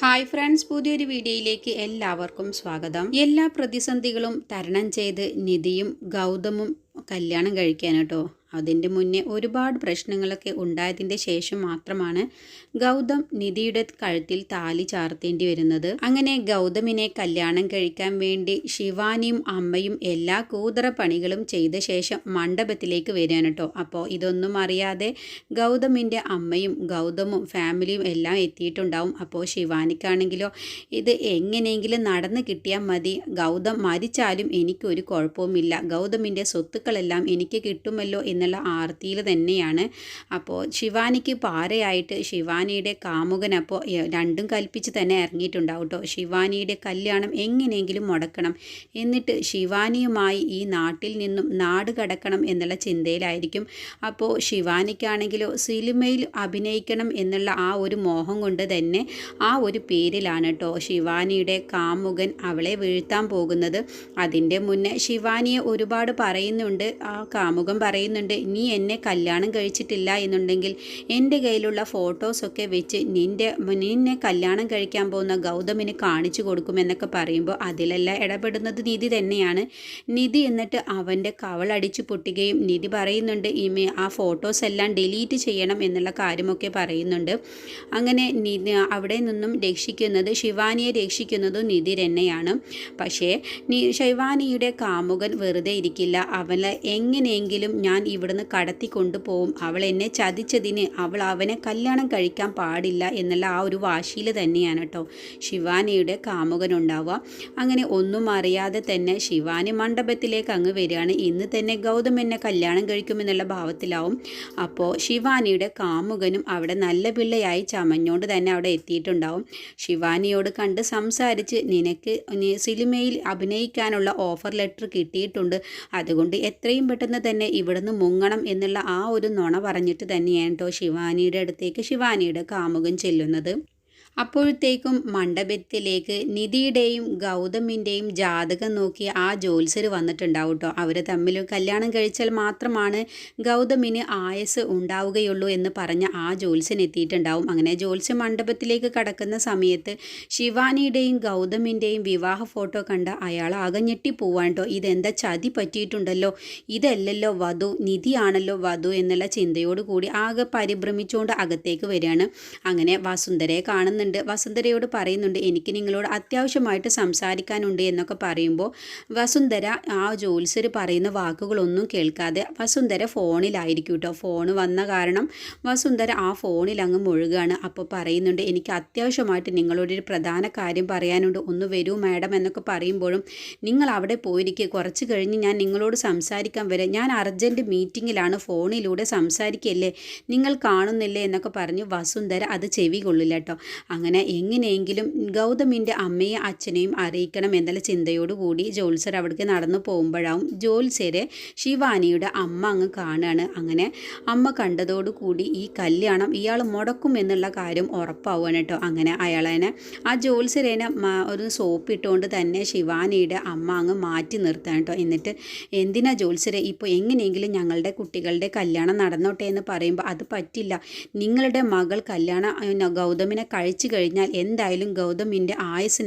Hi friends പുതിയൊരു വീഡിയോയിലേക്ക് എല്ലാവർക്കും സ്വാഗതം. എല്ലാ പ്രതിസന്ധികളും തരണം ചെയ്ത് നിധിയും ഗൗതമും കല്യാണം കഴിക്കാൻ കേട്ടോ. അതിന്റെ മുന്നേ ഒരുപാട് പ്രശ്നങ്ങളൊക്കെ ഉണ്ടായതിന്റെ ശേഷം മാത്രമാണ് ഗൗതം നിധിയുടെ കഴുത്തിൽ താലി ചാർത്തേണ്ടി വരുന്നത്. അങ്ങനെ ഗൗതമിനെ കല്യാണം കഴിക്കാൻ വേണ്ടി ശിവാനിയും അമ്മയും എല്ലാ കൂതറ പണികളും ചെയ്ത ശേഷം മണ്ഡപത്തിലേക്ക് വരികയാണ് കേട്ടോ. അപ്പോൾ ഇതൊന്നും അറിയാതെ ഗൗതമിന്റെ അമ്മയും ഗൗതമും ഫാമിലിയും എല്ലാം എത്തിയിട്ടുണ്ടാവും. അപ്പോൾ ശിവാനിക്കാണെങ്കിലോ ഇത് എങ്ങനെയെങ്കിലും നടന്ന് കിട്ടിയാൽ മതി. ഗൗതം മരിച്ചാലും എനിക്കൊരു കുഴപ്പവുമില്ല. ഗൗതമിന്റെ സ്വത്തുക്കളെല്ലാം എനിക്ക് കിട്ടുമല്ലോ എന്നുള്ള ആർത്തിയിൽ തന്നെയാണ്. അപ്പോൾ ശിവാനിക്ക് പാരയായിട്ട് ശിവാനിയുടെ കാമുകൻ അപ്പോൾ രണ്ടും കൽപ്പിച്ച് തന്നെ ഇറങ്ങിയിട്ടുണ്ടാവും കേട്ടോ ശിവാനിയുടെ കല്യാണം എങ്ങനെയെങ്കിലും മുടക്കണം. എന്നിട്ട് ശിവാനിയുമായി ഈ നാട്ടിൽ നിന്നും നാട് കടക്കണം എന്നുള്ള ചിന്തയിലായിരിക്കും. അപ്പോൾ ശിവാനിക്കാണെങ്കിലോ സിനിമയിൽ അഭിനയിക്കണം എന്നുള്ള ആ ഒരു മോഹം കൊണ്ട് തന്നെ ആ ഒരു പേരിലാണ് കേട്ടോ ശിവാനിയുടെ കാമുകൻ അവളെ വീഴ്ത്താൻ പോകുന്നത്. അതിന്റെ മുന്നേ ശിവാനിയെ ഒരുപാട് പറയുന്നുണ്ട്. ആ കാമുകൻ പറയുന്നുണ്ട് നീ എന്നെ കല്യാണം കഴിച്ചിട്ടില്ല എന്നുണ്ടെങ്കിൽ എന്റെ കയ്യിലുള്ള ഫോട്ടോസൊക്കെ വെച്ച് നിന്റെ നിന്നെ കല്യാണം കഴിക്കാൻ പോകുന്ന ഗൗതമിന് കാണിച്ചു കൊടുക്കുമെന്നൊക്കെ പറയുമ്പോൾ അതിലെല്ലാം ഇടപെടുന്നത് നിധി തന്നെയാണ്. നിധി എന്നിട്ട് അവന്റെ കവളടിച്ചു പൊട്ടുകയും നിധി പറയുന്നുണ്ട് ഈ ആ ഫോട്ടോസ് എല്ലാം ഡിലീറ്റ് ചെയ്യണം എന്നുള്ള കാര്യമൊക്കെ പറയുന്നുണ്ട്. അങ്ങനെ നിധി അവിടെ നിന്നും രക്ഷിക്കുന്നത് ശിവാനിയെ രക്ഷിക്കുന്നതും നിധി തന്നെയാണ്. പക്ഷേ ശിവാനിയുടെ കാമുകൻ വെറുതെ ഇരിക്കില്ല. അവനെ എങ്ങനെയെങ്കിലും ഞാൻ ഇവിടുന്ന് കടത്തി കൊണ്ടുപോകും അവൾ എന്നെ ചതിച്ചതിന് അവൾ അവനെ കല്യാണം കഴിക്കാൻ പാടില്ല എന്നുള്ള ആ ഒരു വാശിയിൽ തന്നെയാണ് കേട്ടോ ശിവാനിയുടെ കാമുകൻ ഉണ്ടാവുക അങ്ങനെ ഒന്നും അറിയാതെ തന്നെ ശിവാനി മണ്ഡപത്തിലേക്ക് അങ്ങ് വരികയാണ്. ഇന്ന് തന്നെ ഗൗതം എന്നെ കല്യാണം കഴിക്കുമെന്നുള്ള ഭാവത്തിലാവും. അപ്പോൾ ശിവാനിയുടെ കാമുകനും അവിടെ നല്ല പിള്ളയായി ചമഞ്ഞോണ്ട് തന്നെ അവിടെ എത്തിയിട്ടുണ്ടാവും. ശിവാനിയോട് കണ്ട് സംസാരിച്ച് നിനക്ക് സിനിമയിൽ അഭിനയിക്കാനുള്ള ഓഫർ ലെറ്റർ കിട്ടിയിട്ടുണ്ട്. അതുകൊണ്ട് എത്രയും പെട്ടെന്ന് തന്നെ ഇവിടുന്ന് മുങ്ങണം എന്നുള്ള ആ ഒരു നുണ പറഞ്ഞിട്ട് തന്നെയാണ് കേട്ടോ ശിവാനിയുടെ അടുത്തേക്ക് ശിവാനിയുടെ കാമുകൻ ചെല്ലുന്നത്. അപ്പോഴത്തേക്കും മണ്ഡപത്തിലേക്ക് നിധിയുടെയും ഗൗതമിന്റെയും ജാതകം നോക്കി ആ ജോത്സ്യർ വന്നിട്ടുണ്ടാവും കേട്ടോ അവർ തമ്മിൽ കല്യാണം കഴിച്ചാൽ മാത്രമാണ് ഗൗതമിന് ആയസ് ഉണ്ടാവുകയുള്ളൂ എന്ന് പറഞ്ഞ ആ ജോത്സ്യൻ എത്തിയിട്ടുണ്ടാവും. അങ്ങനെ ജോത്സ്യ മണ്ഡപത്തിലേക്ക് കടക്കുന്ന സമയത്ത് ശിവാനിയുടെയും ഗൗതമിന്റെയും വിവാഹ ഫോട്ടോ കണ്ട അയാൾ ആകെ ഞെട്ടിപ്പോവാൻ കേട്ടോ ഇതെന്താ ചതി പറ്റിയിട്ടുണ്ടല്ലോ? ഇതല്ലല്ലോ വധു നിധിയാണല്ലോ വധു എന്നുള്ള ചിന്തയോടുകൂടി ആകെ പരിഭ്രമിച്ചുകൊണ്ട് അകത്തേക്ക് വരികയാണ്. അങ്ങനെ വസുന്ധരയെ കാണുന്നുണ്ട് വസുന്ധരയോട് പറയുന്നുണ്ട് എനിക്ക് നിങ്ങളോട് അത്യാവശ്യമായിട്ട് സംസാരിക്കാനുണ്ട് എന്നൊക്കെ പറയുമ്പോൾ വസുന്ധര ആ ജോത്സ്യർ പറയുന്ന വാക്കുകളൊന്നും കേൾക്കാതെ വസുന്ധര ഫോണിലായിരിക്കും കേട്ടോ. ഫോൺ വന്ന കാരണം വസുന്ധര ആ ഫോണിൽ അങ്ങ് മുഴുകുകയാണ് അപ്പോൾ പറയുന്നുണ്ട് എനിക്ക് അത്യാവശ്യമായിട്ട് നിങ്ങളോടൊരു പ്രധാന കാര്യം പറയാനുണ്ട്. ഒന്ന് വരൂ മാഡം എന്നൊക്കെ പറയുമ്പോഴും നിങ്ങൾ അവിടെ പോയിരിക്കുക കുറച്ച് കഴിഞ്ഞ് ഞാൻ നിങ്ങളോട് സംസാരിക്കാൻ വരാം. ഞാൻ അർജന്റ് മീറ്റിങ്ങിലാണ്. ഫോണിലൂടെ സംസാരിക്കല്ലേ? നിങ്ങൾ കാണുന്നില്ലേ? എന്നൊക്കെ പറഞ്ഞ് വസുന്ധര അത് ചെവി കൊള്ളില്ല കേട്ടോ. അങ്ങനെ എങ്ങനെയെങ്കിലും ഗൗതമിന്റെ അമ്മയെ അച്ഛനെയും അറിയിക്കണം എന്നുള്ള ചിന്തയോടുകൂടി ജോത്സർ അവിടേക്ക് നടന്നു പോകുമ്പോഴാവും ജോത്സ്യരെ ശിവാനിയുടെ അമ്മ അങ്ങ് കാണുകയാണ്. അങ്ങനെ അമ്മ കണ്ടതോടുകൂടി ഈ കല്യാണം ഇയാൾ മുടക്കും എന്നുള്ള കാര്യം ഉറപ്പാവുകയാണ് കേട്ടോ. അങ്ങനെ അയാളതിനെ ആ ജോത്സ്യരേനെ ഒരു സോപ്പ് ഇട്ടുകൊണ്ട് തന്നെ ശിവാനിയുടെ അമ്മ അങ്ങ് മാറ്റി നിർത്താൻ കേട്ടോ. എന്നിട്ട് എന്തിനാ ജോത്സ്യരെ ഇപ്പോൾ എങ്ങനെയെങ്കിലും ഞങ്ങളുടെ കുട്ടികളുടെ കല്യാണം നടന്നോട്ടെ എന്ന് പറയുമ്പോൾ അത് പറ്റില്ല. നിങ്ങളുടെ മകൾ കല്യാണം ഗൗതമിനെ കഴിച്ചു കഴിഞ്ഞാൽ എന്തായാലും ഗൗതമിന്റെ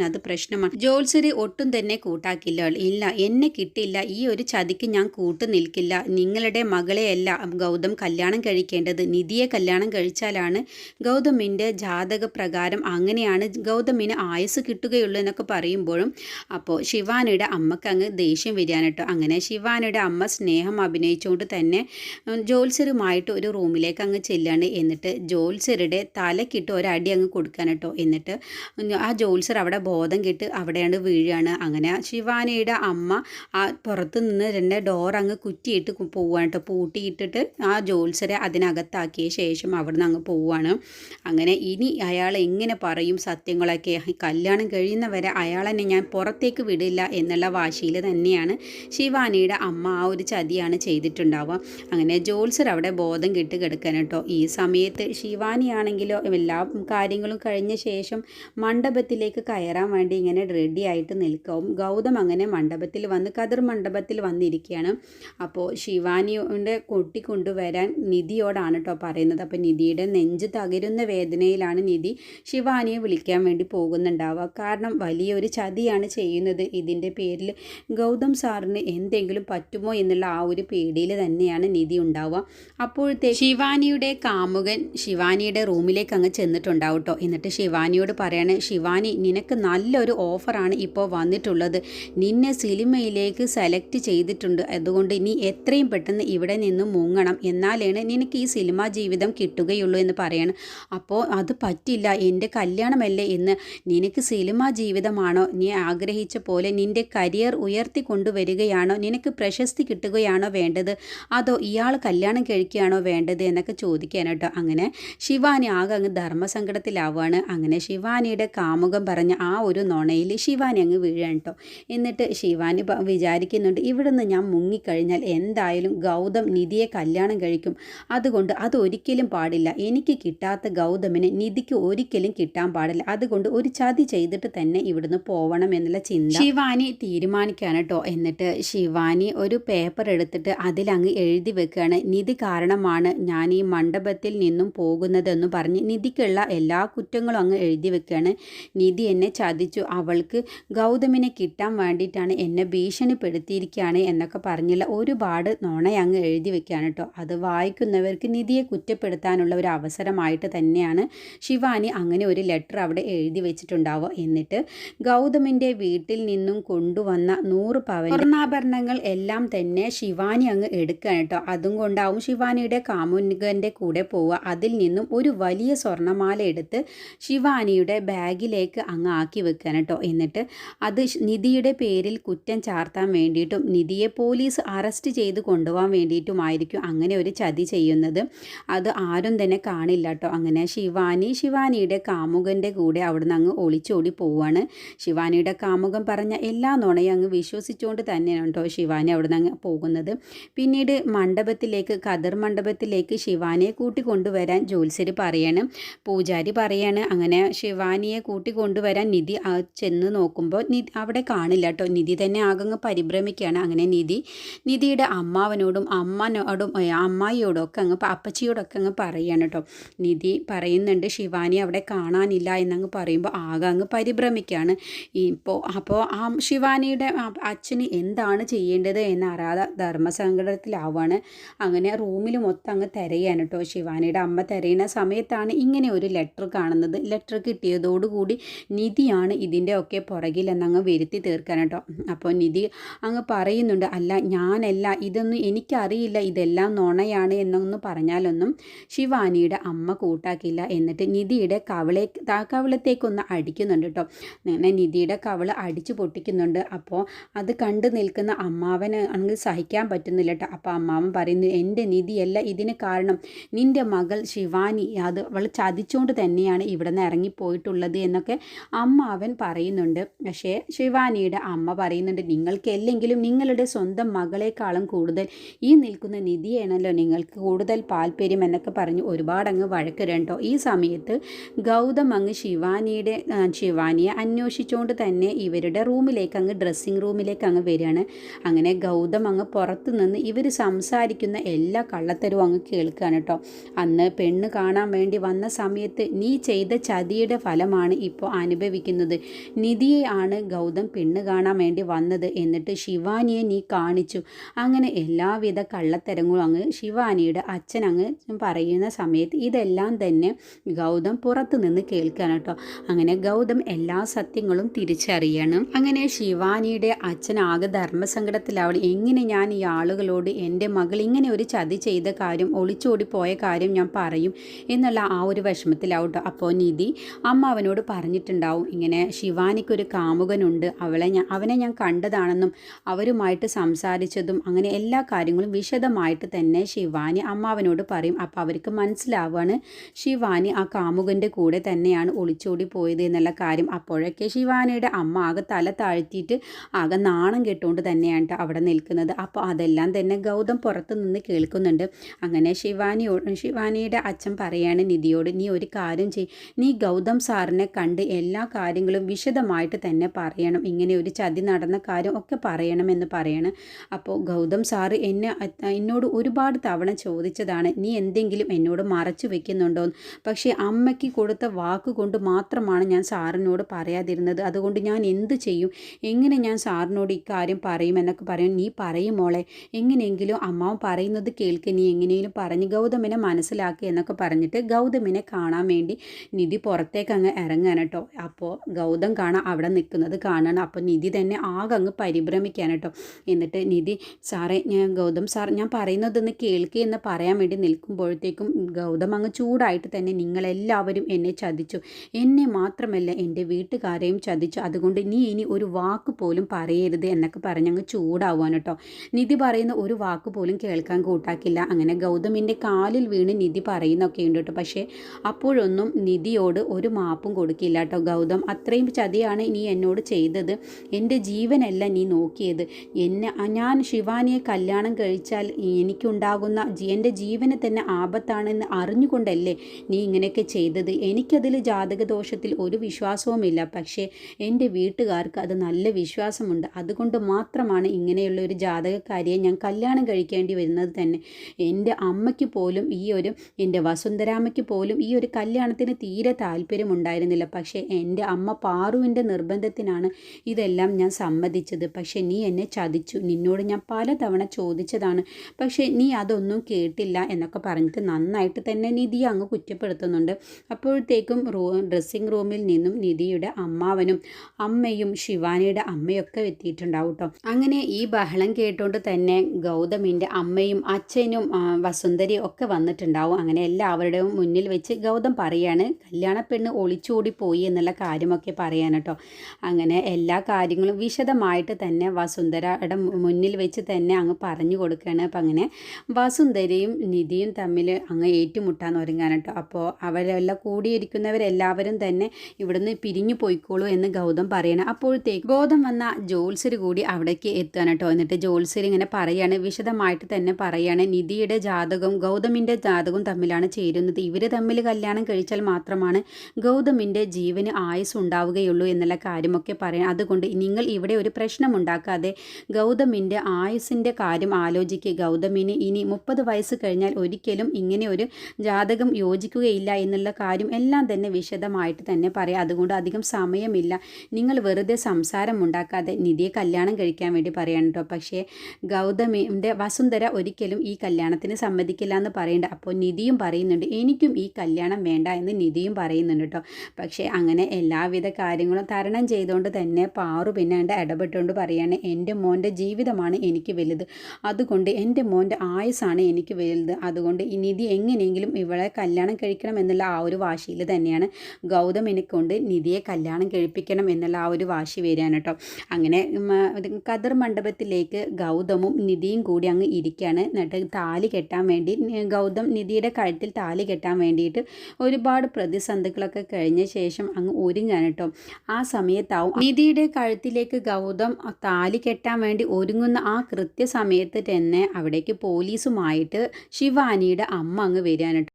അത് പ്രശ്നമാണ്. ജോൽസരി ഒട്ടും തന്നെ കൂട്ടാക്കില്ല. ഇല്ല എന്നെ കിട്ടില്ല. ഈ ഒരു ചതിക്ക് ഞാൻ കൂട്ടു നിൽക്കില്ല. നിങ്ങളുടെ മകളെയല്ല ഗൗതം കല്യാണം കഴിക്കേണ്ടത്. നിധിയെ കല്യാണം കഴിച്ചാലാണ് ഗൗതമിന്റെ ജാതക പ്രകാരം അങ്ങനെയാണ് ഗൗതമിന് ആയുസ് കിട്ടുകയുള്ളൂ എന്നൊക്കെ പറയുമ്പോഴും അപ്പോൾ ശിവാനിയുടെ അമ്മയ്ക്ക് അങ്ങ് ദേഷ്യം വരികയാണ് അങ്ങനെ ശിവാനിയുടെ അമ്മ സ്നേഹം അഭിനയിച്ചുകൊണ്ട് തന്നെ ജോത്സരുമായിട്ട് ഒരു റൂമിലേക്ക് അങ്ങ് ചെല്ലാണ്. എന്നിട്ട് ജോത്സരുടെ തലക്കിട്ട് ഒരടി അങ്ങ് കൊടുക്കാൻ കേട്ടോ എന്നിട്ട് ആ ജോൽസർ അവിടെ ബോധം കിട്ട് അവിടെയാണ് വീഴുകയാണ് അങ്ങനെ ശിവാനിയുടെ അമ്മ ആ പുറത്ത് നിന്ന് രണ്ട് ഡോർ അങ്ങ് കുറ്റിയിട്ട് പോവുകയാണ് കേട്ടോ പൂട്ടിയിട്ടിട്ട് ആ ജോത്സ്യരെ അതിനകത്താക്കിയ ശേഷം അവിടുന്ന് അങ്ങ് പോവുകയാണ് അങ്ങനെ ഇനി അയാൾ എങ്ങനെ പറയും സത്യങ്ങളൊക്കെ? കല്യാണം കഴിയുന്നവരെ അയാളെന്നെ ഞാൻ പുറത്തേക്ക് വിടില്ല എന്നുള്ള വാശിയിൽ തന്നെയാണ് ശിവാനിയുടെ അമ്മ ആ ഒരു ചതിയാണ് ചെയ്തിട്ടുണ്ടാവുക. അങ്ങനെ ജോത്സർ അവിടെ ബോധം കെട്ട് കിടക്കാൻ കേട്ടോ. ഈ സമയത്ത് ശിവാനിയാണെങ്കിലോ എല്ലാ കാര്യങ്ങളും കഴിഞ്ഞ ശേഷം മണ്ഡപത്തിലേക്ക് കയറാൻ വേണ്ടി ഇങ്ങനെ റെഡി ആയിട്ട് നിൽക്കും. ഗൗതം അങ്ങനെ മണ്ഡപത്തിൽ വന്ന് കതിർ മണ്ഡപത്തിൽ വന്നിരിക്കുകയാണ്. അപ്പോൾ ശിവാനിയുടെ കൊട്ടി കൊണ്ടുവരാൻ നിധിയോടാണ് കേട്ടോ പറയുന്നത്. അപ്പോൾ നിധിയുടെ നെഞ്ച് തകരുന്ന വേദനയിലാണ് നിധി ശിവാനിയെ വിളിക്കാൻ വേണ്ടി പോകുന്നുണ്ടാവുക. കാരണം വലിയൊരു ചതിയാണ് ചെയ്യുന്നത്. ഇതിന്റെ പേരിൽ ഗൗതം സാറിന് എന്തെങ്കിലും പറ്റുമോ എന്നുള്ള ആ ഒരു പേടിയിൽ തന്നെയാണ് നിധി ഉണ്ടാവുക. അപ്പോഴത്തെ ശിവാനിയുടെ കാമുകൻ ശിവാനിയുടെ റൂമിലേക്ക് അങ്ങ് ചെന്നിട്ടുണ്ടാവും കേട്ടോ എന്നിട്ട് ശിവാനിയോട് പറയാണ് ശിവാനി നിനക്ക് നല്ലൊരു ഓഫറാണ് ഇപ്പോൾ വന്നിട്ടുള്ളത്. നിന്നെ സിനിമയിലേക്ക് സെലക്ട് ചെയ്തിട്ടുണ്ട്. അതുകൊണ്ട് നീ എത്രയും പെട്ടെന്ന് ഇവിടെ നിന്ന് മുങ്ങണം. എന്നാലാണ് നിനക്ക് ഈ സിനിമാ ജീവിതം കിട്ടുകയുള്ളൂ എന്ന് പറയണം. അപ്പോൾ അത് പറ്റില്ല. എന്റെ കല്യാണമല്ലേ എന്ന് നിനക്ക് സിനിമാ ജീവിതമാണോ? നീ ആഗ്രഹിച്ച പോലെ നിന്റെ കരിയർ ഉയർത്തി കൊണ്ടുവരികയാണോ നിനക്ക് പ്രശസ്തി കിട്ടുകയാണോ വേണ്ടത്? അതോ ഇയാൾ കല്യാണം കഴിക്കുകയാണോ വേണ്ടത്? എന്നൊക്കെ ചോദിക്കാൻ അങ്ങനെ ശിവാനി ആകെ അങ്ങ് ധർമ്മസങ്കടത്തിലാവുകയാണ്. അങ്ങനെ ശിവാനിയുടെ കാമുകം പറഞ്ഞ ആ ഒരു നുണയിൽ ശിവാനി അങ്ങ് വീഴാൻ കേട്ടോ എന്നിട്ട് ശിവാനി വിചാരിക്കുന്നുണ്ട് ഇവിടുന്ന് ഞാൻ മുങ്ങിക്കഴിഞ്ഞാൽ എന്തായാലും ഗൗതം നിധിയെ കല്യാണം കഴിക്കും. അതുകൊണ്ട് അതൊരിക്കലും പാടില്ല. എനിക്ക് കിട്ടാത്ത ഗൗതമിനെ നിധിക്ക് ഒരിക്കലും കിട്ടാൻ പാടില്ല. അതുകൊണ്ട് ഒരു ചതി ചെയ്തിട്ട് തന്നെ ഇവിടുന്ന് പോവണം എന്നുള്ള ചിന്ത. ശിവാനി തീരുമാനിക്കുകയാണ് കേട്ടോ എന്നിട്ട് ശിവാനി ഒരു പേപ്പർ എടുത്തിട്ട് അതിലങ്ങ് എഴുതി വെക്കുകയാണ് നിധി കാരണമാണ് ഞാൻ ഈ മണ്ഡപത്തിൽ നിന്നും പോകുന്നതെന്ന് പറഞ്ഞ് നിധിക്കുള്ള എല്ലാ കുറ്റങ്ങളും അങ്ങ് എഴുതി വെക്കുകയാണ്. നിധി എന്നെ ചതിച്ചു. അവൾക്ക് ഗൗതമിനെ കിട്ടാൻ വേണ്ടിയിട്ടാണ് എന്നെ ഭീഷണിപ്പെടുത്തിയിരിക്കുകയാണ് എന്നൊക്കെ പറഞ്ഞുള്ള ഒരുപാട് നോണ അങ്ങ് എഴുതി വെക്കുകയാണ് കേട്ടോ. അത് വായിക്കുന്നവർക്ക് നിധിയെ കുറ്റപ്പെടുത്താനുള്ള ഒരു അവസരമായിട്ട് തന്നെയാണ് ശിവാനി അങ്ങനെ ഒരു ലെറ്റർ അവിടെ എഴുതി വെച്ചിട്ടുണ്ടാവുക. എന്നിട്ട് ഗൗതമിന്റെ വീട്ടിൽ നിന്നും കൊണ്ടുവന്ന നൂറ് പവൻ സ്വർണാഭരണങ്ങൾ എല്ലാം തന്നെ ശിവാനി അങ്ങ് എടുക്കുകയാണ് കേട്ടോ. അതും കൊണ്ടാവും ശിവാനിയുടെ കാമുകന്റെ കൂടെ പോവുക. അതിൽ നിന്നും ഒരു വലിയ സ്വർണമാല എടുത്ത് ശിവാനിയുടെ ബാഗിലേക്ക് അങ്ങ് ആക്കി വെക്കാൻ കേട്ടോ. എന്നിട്ട് അത് നിധിയുടെ പേരിൽ കുറ്റം ചാർത്താൻ വേണ്ടിയിട്ടും നിധിയെ പോലീസ് അറസ്റ്റ് ചെയ്ത് കൊണ്ടുപോകാൻ വേണ്ടിയിട്ടുമായിരിക്കും അങ്ങനെ ഒരു ചതി ചെയ്യുന്നത്. അത് ആരും തന്നെ കാണില്ല കേട്ടോ. അങ്ങനെ ശിവാനി ശിവാനിയുടെ കാമുകന്റെ കൂടെ അവിടുന്ന് അങ്ങ് ഒളിച്ചോടി പോവാണ്. ശിവാനിയുടെ കാമുകൻ പറഞ്ഞ എല്ലാ നുണയും അങ്ങ് വിശ്വസിച്ചുകൊണ്ട് തന്നെയാണ് കേട്ടോ ശിവാനി അവിടുന്ന് അങ്ങ് പോകുന്നത്. പിന്നീട് മണ്ഡപത്തിലേക്ക് കതിർ മണ്ഡപത്തിലേക്ക് ശിവാനിയെ കൂട്ടിക്കൊണ്ടുവരാൻ ജോത്സ്യർ പറയാണ്. പൂജാരി പറയാണ് അങ്ങനെ ശിവാനിയെ കൂട്ടി കൊണ്ടുവരാൻ നിധി ചെന്ന് നോക്കുമ്പോൾ നിധി അവിടെ കാണില്ല കേട്ടോ നിധി തന്നെ ആകങ്ങ് പരിഭ്രമിക്കുകയാണ്. അങ്ങനെ നിധി നിധിയുടെ അമ്മാവനോടും അമ്മനോടും അമ്മായിയോടും ഒക്കെ അങ്ങ് അപ്പച്ചിയോടൊക്കെ അങ്ങ് പറയുകയാണ് കേട്ടോ നിധി പറയുന്നുണ്ട് ശിവാനി അവിടെ കാണാനില്ല എന്നങ്ങ് പറയുമ്പോൾ ആകെ അങ്ങ് പരിഭ്രമിക്കുകയാണ്. ഇപ്പോൾ അപ്പോൾ ആ ശിവാനിയുടെ അച്ഛന് എന്താണ് ചെയ്യേണ്ടത് എന്നറിയാതെ ധർമ്മസങ്കടത്തിലാവുകയാണ് അങ്ങനെ റൂമിൽ മൊത്തം അങ്ങ് തിരയാണ് കേട്ടോ ശിവാനിയുടെ അമ്മ തിരയുന്ന സമയത്താണ് ഇങ്ങനെ ഒരു ലെറ്റർ കാണുന്നത്. ലെറ്റർ കിട്ടിയതോടുകൂടി നിധിയാണ് ഇതിന്റെ ഒക്കെ പുറകിൽ എന്നങ്ങ് വരുത്തി തീർക്കാൻ കേട്ടോ. അപ്പോൾ നിധി അങ്ങ് പറയുന്നുണ്ട് അല്ല ഞാനല്ല ഇതൊന്നും എനിക്കറിയില്ല ഇതെല്ലാം നുണയാണ് എന്നൊന്ന് പറഞ്ഞാലൊന്നും ശിവാനിയുടെ അമ്മ കൂട്ടാക്കില്ല. എന്നിട്ട് നിധിയുടെ കവളെ കവളത്തേക്കൊന്ന് അടിക്കുന്നുണ്ട് കേട്ടോ. അങ്ങനെ നിധിയുടെ കവൾ അടിച്ചു പൊട്ടിക്കുന്നുണ്ട്. അപ്പോൾ അത് കണ്ടു നിൽക്കുന്ന അമ്മാവന് ആണെങ്കിൽ സഹിക്കാൻ പറ്റുന്നില്ല കേട്ടോ. അപ്പോൾ അമ്മാവൻ പറയുന്നു എന്റെ നിധിയല്ല ഇതിന് കാരണം നിന്റെ മകൾ ശിവാനി അത് അവൾ ചതിച്ചുകൊണ്ട് തന്നെയാണ് ഇവിടെ നിന്ന് ഇറങ്ങിപ്പോയിട്ടുള്ളത് എന്നൊക്കെ അമ്മ അവൻ പറയുന്നുണ്ട്. പക്ഷേ ശിവാനിയുടെ അമ്മ പറയുന്നുണ്ട് നിങ്ങൾക്ക് അല്ലെങ്കിലും നിങ്ങളുടെ സ്വന്തം മകളെക്കാളും കൂടുതൽ ഈ നിൽക്കുന്ന നിധിയാണല്ലോ നിങ്ങൾക്ക് കൂടുതൽ താല്പര്യം എന്നൊക്കെ പറഞ്ഞ് ഒരുപാട് അങ്ങ് വഴക്കിടണ്ടോ ഈ സമയത്ത് ഗൗതം അങ്ങ് ശിവാനിയുടെ ശിവാനിയെ അന്വേഷിച്ചുകൊണ്ട് തന്നെ ഇവരുടെ റൂമിലേക്ക് അങ്ങ് ഡ്രസ്സിങ് റൂമിലേക്ക് അങ്ങ് വരികയാണ്. അങ്ങനെ ഗൗതം അങ്ങ് പുറത്തു നിന്ന് ഇവർ സംസാരിക്കുന്ന എല്ലാ കള്ളത്തരവും അങ്ങ് കേൾക്കുകയാണ് കേട്ടോ. അന്ന് പെണ്ണ് കാണാൻ വേണ്ടി വന്ന സമയത്ത് നീ ചെയ്ത ചതിയുടെ ഫലമാണ് ഇപ്പോൾ അനുഭവിക്കുന്നത്. നിധിയെ ആണ് ഗൗതം പെണ്ണ് കാണാൻ വേണ്ടി വന്നത്. എന്നിട്ട് ശിവാനിയെ നീ കാണിച്ചു. അങ്ങനെ എല്ലാവിധ കള്ളത്തരങ്ങളും അങ്ങ് ശിവാനിയുടെ അച്ഛൻ അങ്ങ് പറയുന്ന സമയത്ത് ഇതെല്ലാം തന്നെ ഗൗതം പുറത്തു നിന്ന് കേൾക്കാൻ കേട്ടോ. അങ്ങനെ ഗൗതം എല്ലാ സത്യങ്ങളും തിരിച്ചറിയണം. അങ്ങനെ ശിവാനിയുടെ അച്ഛൻ ആകെ ധർമ്മസങ്കടത്തിലാവണം എങ്ങനെ ഞാൻ ഈ ആളുകളോട് എന്റെ മകൾ ഇങ്ങനെ ഒരു ചതി ചെയ്ത കാര്യം ഒളിച്ചോടി പോയ കാര്യം ഞാൻ പറയും എന്നുള്ള ആ ഒരു വിഷമത്തിലാവട്ടോ അപ്പോൾ നിധി അമ്മ അവനോട് പറഞ്ഞിട്ടുണ്ടാവും ഇങ്ങനെ ശിവാനിക്കൊരു കാമുകനുണ്ട്. അവളെ ഞാൻ അവനെ ഞാൻ കണ്ടതാണെന്നും അവരുമായിട്ട് സംസാരിച്ചതും അങ്ങനെ എല്ലാ കാര്യങ്ങളും വിശദമായിട്ട് തന്നെ ശിവാനി അമ്മാവനോട് പറയും. അപ്പോൾ അവർക്ക് മനസ്സിലാവുകയാണ് ശിവാനി ആ കാമുകന്റെ കൂടെ തന്നെയാണ് ഒളിച്ചോടി പോയത് എന്നുള്ള കാര്യം. അപ്പോഴൊക്കെ ശിവാനിയുടെ അമ്മ ആകെ തല താഴ്ത്തിയിട്ട് ആകെ നാണം കെട്ടുകൊണ്ട് തന്നെയാണ് അവിടെ നിൽക്കുന്നത്. അപ്പോൾ അതെല്ലാം തന്നെ ഗൗതം പുറത്തുനിന്ന് കേൾക്കുന്നുണ്ട്. അങ്ങനെ ശിവാനിയോ ശിവാനിയുടെ അച്ഛൻ പറയാണ് നിധിയോട് നീ ഒരു കാര്യം ചെയ് നീ ഗൗതം സാറിനെ കണ്ട് എല്ലാ കാര്യങ്ങളും വിശദമായിട്ട് തന്നെ പറയണം. ഇങ്ങനെ ഒരു ചതി നടന്ന കാര്യം ഒക്കെ പറയണമെന്ന് പറയണം. അപ്പോൾ ഗൗതം സാറ് എന്നെ എന്നോട് ഒരുപാട് തവണ ചോദിച്ചതാണ് നീ എന്തെങ്കിലും എന്നോട് മറച്ചു വെക്കുന്നുണ്ടോ? പക്ഷേ അമ്മയ്ക്ക് കൊടുത്ത വാക്ക് കൊണ്ട് മാത്രമാണ് ഞാൻ സാറിനോട് പറയാതിരുന്നത്. അതുകൊണ്ട് ഞാൻ എന്ത് ചെയ്യും? എങ്ങനെ ഞാൻ സാറിനോട് ഇക്കാര്യം പറയും എന്നൊക്കെ പറയും. നീ പറയും മോളെ എങ്ങനെയെങ്കിലും അമ്മാവൻ പറയുന്നത് കേൾക്ക്. നീ എങ്ങനെയെങ്കിലും പറഞ്ഞ് ഗൗതമിനെ മനസ്സിലാക്കി എന്നൊക്കെ പറഞ്ഞിട്ട് ഗൗതമിനെ കാണാൻ വേണ്ടി നിധി പുറത്തേക്ക് അങ്ങ് ഇറങ്ങാൻ കേട്ടോ. അപ്പോൾ ഗൗതം കാണാൻ അവിടെ നിൽക്കുന്നത് കാണണം. അപ്പോൾ നിധി തന്നെ ആകെ അങ്ങ് പരിഭ്രമിക്കാൻ കേട്ടോ. എന്നിട്ട് നിധി സാറേ ഞാൻ ഗൗതം സാർ ഞാൻ പറയുന്നതൊന്ന് കേൾക്കുക എന്ന് പറയാൻ വേണ്ടി നിൽക്കുമ്പോഴത്തേക്കും ഗൗതം അങ്ങ് ചൂടായിട്ട് തന്നെ നിങ്ങളെല്ലാവരും എന്നെ ചതിച്ചു. എന്നെ മാത്രമല്ല എന്റെ വീട്ടുകാരെയും ചതിച്ചു. അതുകൊണ്ട് നീ ഇനി ഒരു വാക്ക് പോലും പറയരുത് എന്നൊക്കെ പറഞ്ഞ് അങ്ങ് ചൂടാവാൻ കേട്ടോ. നിധി പറയുന്ന ഒരു വാക്ക് പോലും കേൾക്കാൻ കൂട്ടാക്കില്ല. അങ്ങനെ ഗൗതമിന്റെ കാലിൽ വീണ് നിധി പറയുന്നൊക്കെ ഉണ്ട് കേട്ടോ. പക്ഷേ അപ്പോഴൊന്നും നിധിയോട് ഒരു മാപ്പും കൊടുക്കില്ല കേട്ടോ ഗൗതം. അത്രയും ചതിയാണ് നീ എന്നോട് ചെയ്തത്. എന്റെ ജീവനല്ല നീ നോക്കിയത്. എന്നെ ഞാൻ ശിവാനിയെ കല്യാണം കഴിച്ചാൽ എനിക്കുണ്ടാകുന്ന എന്റെ ജീവന് തന്നെ ആപത്താണെന്ന് അറിഞ്ഞുകൊണ്ടല്ലേ നീ ഇങ്ങനെയൊക്കെ ചെയ്തത്. എനിക്കതിൽ ജാതകദോഷത്തിൽ ഒരു വിശ്വാസവുമില്ല. പക്ഷേ എന്റെ വീട്ടുകാർക്ക് അത് നല്ല വിശ്വാസമുണ്ട്. അതുകൊണ്ട് മാത്രമാണ് ഇങ്ങനെയുള്ള ഒരു ജാതകക്കാരിയെ ഞാൻ കല്യാണം കഴിക്കേണ്ടി വരുന്നത് തന്നെ. എന്റെ അമ്മയ്ക്ക് പോലും ഈ ഒരു എന്റെ വസുന്ധരാമയ്ക്ക് പോലും ഈ ഒരു കല്യാണത്തിന് തീരെ താല്പര്യമുണ്ടായിരുന്നില്ല. പക്ഷേ എന്റെ അമ്മ പാറുവിന്റെ നിർബന്ധത്തിനാണ് ഇതെല്ലാം ഞാൻ സമ്മതിച്ചത്. പക്ഷേ നീ എന്നെ ചതിച്ചു. നിന്നോട് ഞാൻ പലതവണ ചോദിച്ചതാണ്. പക്ഷേ നീ അതൊന്നും കേട്ടില്ല എന്നൊക്കെ പറഞ്ഞിട്ട് നന്നായിട്ട് തന്നെ നിധി അങ്ങ് കുറ്റപ്പെടുത്തുന്നുണ്ട്. അപ്പോഴത്തേക്കും റൂ ഡ്രസ്സിങ് റൂമിൽ നിന്നും നിധിയുടെ അമ്മാവനും അമ്മയും ശിവാനിയുടെ അമ്മയൊക്കെ എത്തിയിട്ടുണ്ടാവും കേട്ടോ. അങ്ങനെ ഈ ബഹളം കേട്ടുകൊണ്ട് തന്നെ ഗൗതമിന്റെ അമ്മയും അച്ഛനും വസുന്ധരയും ഒക്കെ വന്നിട്ടുണ്ടാവും. അങ്ങനെ എല്ലാവരുടെയും മുന്നിൽ വെച്ച് ഗൗതം പറയാണ് കല്യാണ പെണ്ണ് ഒളിച്ചോടി പോയി എന്നുള്ള കാര്യമൊക്കെ പറയാൻ കേട്ടോ. അങ്ങനെ എല്ലാ കാര്യങ്ങളും വിശദമായിട്ട് തന്നെ വസുന്ധരയുടെ മുന്നിൽ വെച്ച് തന്നെ അങ്ങ് പറഞ്ഞു കൊടുക്കുകയാണ്. അപ്പം അങ്ങനെ വസുന്ധരയും നിധിയും തമ്മിൽ അങ്ങ് ഏറ്റുമുട്ടാൻ ഒരുങ്ങാൻ കേട്ടോ. അപ്പോൾ അവരെല്ലാം കൂടിയിരിക്കുന്നവരെല്ലാവരും തന്നെ ഇവിടുന്ന് പിരിഞ്ഞു പോയിക്കോളൂ എന്ന് ഗൗതം പറയണം അപ്പോഴത്തേക്ക് ബോധം വന്ന ജോത്സ്യർ കൂടി അവിടേക്ക് എത്തുകയാണ് കേട്ടോ. എന്നിട്ട് ജോത്സ്യർ ഇങ്ങനെ പറയാണ് വിശദമായിട്ട് തന്നെ പറയാണ് നിധിയുടെ ജാതകം ഗൗതമിന്റെ ജാതകവും തമ്മിലാണ് ചേരുന്നത്. ഇവർ തമ്മിൽ കല്യാണം കഴിച്ചാൽ മാത്രമാണ് ഗൗതമിന്റെ ജീവന് ആയുസ് ഉണ്ടാവുകയുള്ളൂ എന്നുള്ള കാര്യമൊക്കെ പറയാം അതുകൊണ്ട് നിങ്ങൾ ഇവിടെ ഒരു പ്രശ്നം ഉണ്ടാക്കാതെ ഗൗതമിന്റെ ആയുസിന്റെ കാര്യം ആലോചിക്കുക ഗൗതമിന് ഇനി മുപ്പത് വയസ്സ് കഴിഞ്ഞാൽ ഒരിക്കലും ഇങ്ങനെ ഒരു ജാതകം യോജിക്കുകയില്ല എന്നുള്ള കാര്യം എല്ലാം തന്നെ വിശദമായിട്ട് തന്നെ പറയാം. അതുകൊണ്ട് അധികം സമയമില്ല. നിങ്ങൾ വെറുതെ സംസാരം ഉണ്ടാക്കാതെ നിധിയെ കല്യാണം കഴിക്കാൻ വേണ്ടി പറയണം കേട്ടോ പക്ഷേ ഗൗതമിന്റെ വസുന്ധര ഒരിക്കലും ഈ കല്യാണത്തിന് സമ്മതിക്കില്ല എന്ന് പറയേണ്ട. അപ്പോൾ നിധിയും പറയുന്നുണ്ട് എനിക്കും ഈ കല്യാണം വേണ്ട എന്ന് നിധിയും പറയുന്നുണ്ട് കേട്ടോ. പക്ഷേ അങ്ങനെ എല്ലാവിധ കാര്യങ്ങളും തരണം ചെയ്തുകൊണ്ട് തന്നെ പാറു പിന്നെ എന്റെ ഇടപെട്ടുകൊണ്ട് പറയാണ് എന്റെ മോന്റെ ജീവിതമാണ് എനിക്ക് വലുത്. അതുകൊണ്ട് എന്റെ മോന്റെ ആയുസാണ് എനിക്ക് വലുത്. അതുകൊണ്ട് ഈ നിധി എങ്ങനെയെങ്കിലും ഇവളെ കല്യാണം കഴിക്കണം എന്നുള്ള ആ ഒരു വാശിയിൽ തന്നെയാണ് ഗൗതമിനെ കൊണ്ട് നിധിയെ കല്യാണം കഴിപ്പിക്കണം എന്നുള്ള ആ ഒരു വാശി വരികയാണ് കേട്ടോ. അങ്ങനെ കതിർ മണ്ഡപത്തിലേക്ക് ഗൗതമും നിധിയും കൂടി അങ്ങ് ഇരിക്കുകയാണ്. എന്നിട്ട് താലി കെട്ടാൻ വേണ്ടി ഗൗതം നിധിയുടെ കഴുത്തിൽ താലി കെട്ടാൻ വേണ്ടിയിട്ട് ഒരുപാട് പ്രതിസന്ധികളൊക്കെ കഴിഞ്ഞ ശേഷം അങ്ങ് ഒരുങ്ങാൻ കേട്ടോ ആ സമയത്താവും നിധിയുടെ കഴുത്തിലേക്ക് ഗൗതം താലി കെട്ടാൻ വേണ്ടി ഒരുങ്ങുന്ന ആ കൃത്യസമയത്ത് തന്നെ അവിടേക്ക് പോലീസുമായിട്ട് ശിവാനിയുടെ അമ്മ അങ്ങ് വരികയാണ്